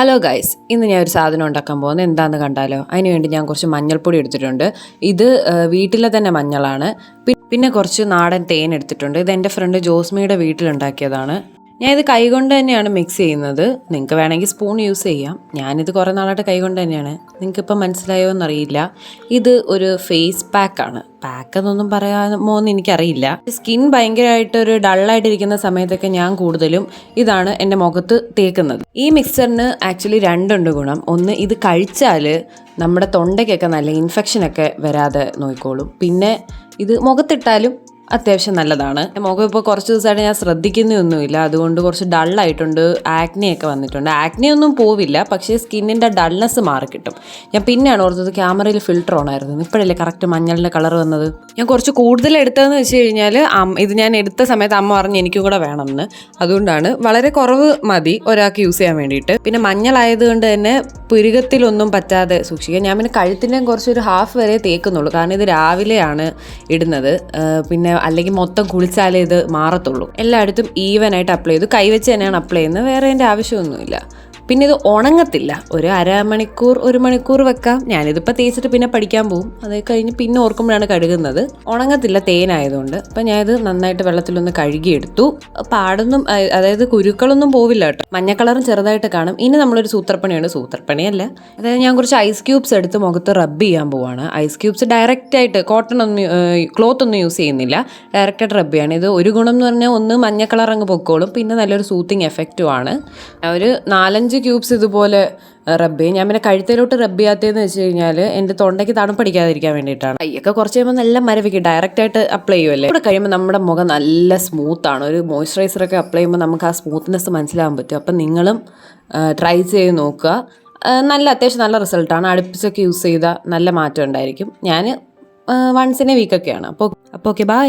Hello guys ഇന്ന് ഞാൻ ഒരു സാധനം ഉണ്ടാക്കാൻ പോകുന്നത് എന്താണെന്ന് കണ്ടാലോ? അതിനുവേണ്ടി ഞാൻ കുറച്ച് മഞ്ഞൾപ്പൊടി എടുത്തിട്ടുണ്ട്. ഇത് വീട്ടിലെ തന്നെ മഞ്ഞളാണ്. പിന്നെ കുറച്ച് നാടൻ തേൻ എടുത്തിട്ടുണ്ട്. ഇത് എന്റെ ഫ്രണ്ട് ജോസ്മിയുടെ വീട്ടിലുണ്ടാക്കിയതാണ്. ഞാൻ ഇത് കൈകൊണ്ട് തന്നെയാണ് മിക്സ് ചെയ്യുന്നത്. നിങ്ങൾക്ക് വേണമെങ്കിൽ സ്പൂൺ യൂസ് ചെയ്യാം. ഞാനിത് കുറേ നാളായിട്ട് കൈകൊണ്ട് തന്നെയാണ്. നിങ്ങൾക്ക് ഇപ്പം മനസ്സിലായോ എന്നറിയില്ല. ഇത് ഒരു ഫേസ് പാക്കാണ് പാക്ക് എന്നൊന്നും പറയാമോ എന്ന് എനിക്കറിയില്ല. സ്കിൻ ഭയങ്കരമായിട്ട് ഒരു ഡള്ളായിട്ടിരിക്കുന്ന സമയത്തൊക്കെ ഞാൻ കൂടുതലും ഇതാണ് എന്റെ മുഖത്ത് തേക്കുന്നത്. ഈ മിക്സറിന് ആക്ച്വലി രണ്ടുണ്ട് ഗുണം. ഒന്ന് ഇത് കഴിച്ചാൽ നമ്മുടെ തൊണ്ടയ്ക്കൊക്കെ നല്ല ഇൻഫെക്ഷനൊക്കെ വരാതെ നോക്കിക്കോളും പിന്നെ ഇത് മുഖത്തിട്ടാലും അത്യാവശ്യം നല്ലതാണ്. മുഖം ഇപ്പോൾ കുറച്ച് ദിവസമായിട്ട് ഞാൻ ശ്രദ്ധിക്കുന്നൊന്നുമില്ല. അതുകൊണ്ട് കുറച്ച് ഡള്ളായിട്ടുണ്ട്. ആക്നെയൊക്കെ വന്നിട്ടുണ്ട്. ആക്നെ ഒന്നും പോവില്ല. പക്ഷേ സ്കിന്നിന്റെ ഡൾനെസ് മാറിക്കിട്ടും. ഞാൻ പിന്നെയാണ് ഓർത്തത് ക്യാമറയിൽ ഫിൽറ്റർ ഓണായിരുന്നു. ഇപ്പോഴല്ലേ കറക്റ്റ് മഞ്ഞളിന്റെ കളർ വന്നത്? ഞാൻ കുറച്ച് കൂടുതൽ എടുത്തതെന്ന് വെച്ച് കഴിഞ്ഞാൽ ഇത് ഞാൻ എടുത്ത സമയത്ത് അമ്മ പറഞ്ഞ് എനിക്കും കൂടെ വേണമെന്ന് അതുകൊണ്ടാണ് വളരെ കുറവ് മതി ഒരാൾക്ക് യൂസ് ചെയ്യാൻ വേണ്ടിയിട്ട്. പിന്നെ മഞ്ഞളായതുകൊണ്ട് തന്നെ പുരുകത്തിലൊന്നും പറ്റാതെ സൂക്ഷിക്കുക ഞാൻ പിന്നെ കഴുത്തിന്റെയും കുറച്ചൊരു ഹാഫ് വരെ തേക്കുന്നുള്ളൂ. കാരണം ഇത് രാവിലെയാണ് ഇടുന്നത്. പിന്നെ അല്ലെങ്കിൽ മൊത്തം കുളിച്ചാലേ ഇത് മാറത്തുള്ളൂ. എല്ലായിടത്തും ഈവനായിട്ട് അപ്ലൈ ചെയ്തു. കൈവച്ച് തന്നെയാണ് അപ്ലൈ ചെയ്യുന്നത്. വേറെ എന്റെ ആവശ്യമൊന്നുമില്ല. പിന്നെ ഇത് ഉണങ്ങത്തില്ല. ഒരു അരമണിക്കൂർ ഒരു മണിക്കൂർ വെക്കാം. ഞാനിതിപ്പോൾ തേച്ചിട്ട് പിന്നെ പഠിക്കാൻ പോകും അത് കഴിഞ്ഞ് പിന്നെ ഓർക്കുമ്പോഴാണ് കഴുകുന്നത്. ഉണങ്ങത്തില്ല തേനായതുകൊണ്ട്. അപ്പം ഞാനിത് നന്നായിട്ട് വെള്ളത്തിലൊന്ന് കഴുകിയെടുത്തു. പാടൊന്നും അതായത് കുരുക്കളൊന്നും പോവില്ല കേട്ടോ. മഞ്ഞ കളറും ചെറുതായിട്ട് കാണും. ഇനി നമ്മളൊരു സൂത്രപ്പണിയാണ്. സൂത്രപ്പണിയല്ല. അതായത് ഞാൻ കുറച്ച് ഐസ് ക്യൂബ്സ് എടുത്ത് മുഖത്ത് റബ്ബ് ചെയ്യാൻ പോവാണ്. ഐസ് ക്യൂബ്സ് ഡയറക്റ്റ് ആയിട്ട് കോട്ടൺ ഒന്നും ക്ലോത്ത് ഒന്നും യൂസ് ചെയ്യുന്നില്ല. ഡയറക്റ്റായിട്ട് റബ്ബ് ചെയ്യാണ്. ഇത് ഒരു ഗുണം എന്ന് പറഞ്ഞാൽ ഒന്ന് മഞ്ഞ കളർ അങ്ങ് പൊക്കോളും. പിന്നെ നല്ലൊരു സൂത്തിങ് എഫക്റ്റും ആണ്. ഒരു നാലഞ്ച് ക്യൂബ്സ് ഇതുപോലെ റബ്ബ് ഞാൻ പിന്നെ കഴുത്തിലോട്ട് റബ്ബ് ചെയ്യാത്തതെന്ന് വെച്ച് കഴിഞ്ഞാൽ എന്റെ തൊണ്ടയ്ക്ക് തണുപ്പടിക്കാതിരിക്കാൻ വേണ്ടിയിട്ടാണ്. കൈയൊക്കെ കുറച്ച് കഴിയുമ്പോൾ നല്ല മരവിക്കും ഡയറക്റ്റ് ആയിട്ട് അപ്ലൈ ചെയ്യുമല്ലേ ഇവിടെ കഴിയുമ്പോൾ നമ്മുടെ മുഖം നല്ല സ്മൂത്താണ് ഒരു മോയ്സ്ചറൈസറൊക്കെ അപ്ലൈ ചെയ്യുമ്പോൾ നമുക്ക് ആ സ്മൂത്ത്നെസ് മനസ്സിലാകാൻ പറ്റും. അപ്പം നിങ്ങളും ട്രൈ ചെയ്ത് നോക്കുക. നല്ല അത്യാവശ്യം നല്ല റിസൾട്ടാണ് അടുപ്പിച്ചൊക്കെ യൂസ് ചെയ്താൽ നല്ല മാറ്റം ഉണ്ടായിരിക്കും. ഞാൻ വൺസ് ഇൻ എ വീക്കൊക്കെയാണ് അപ്പോൾ അപ്പോൾ ഓക്കെ ബൈ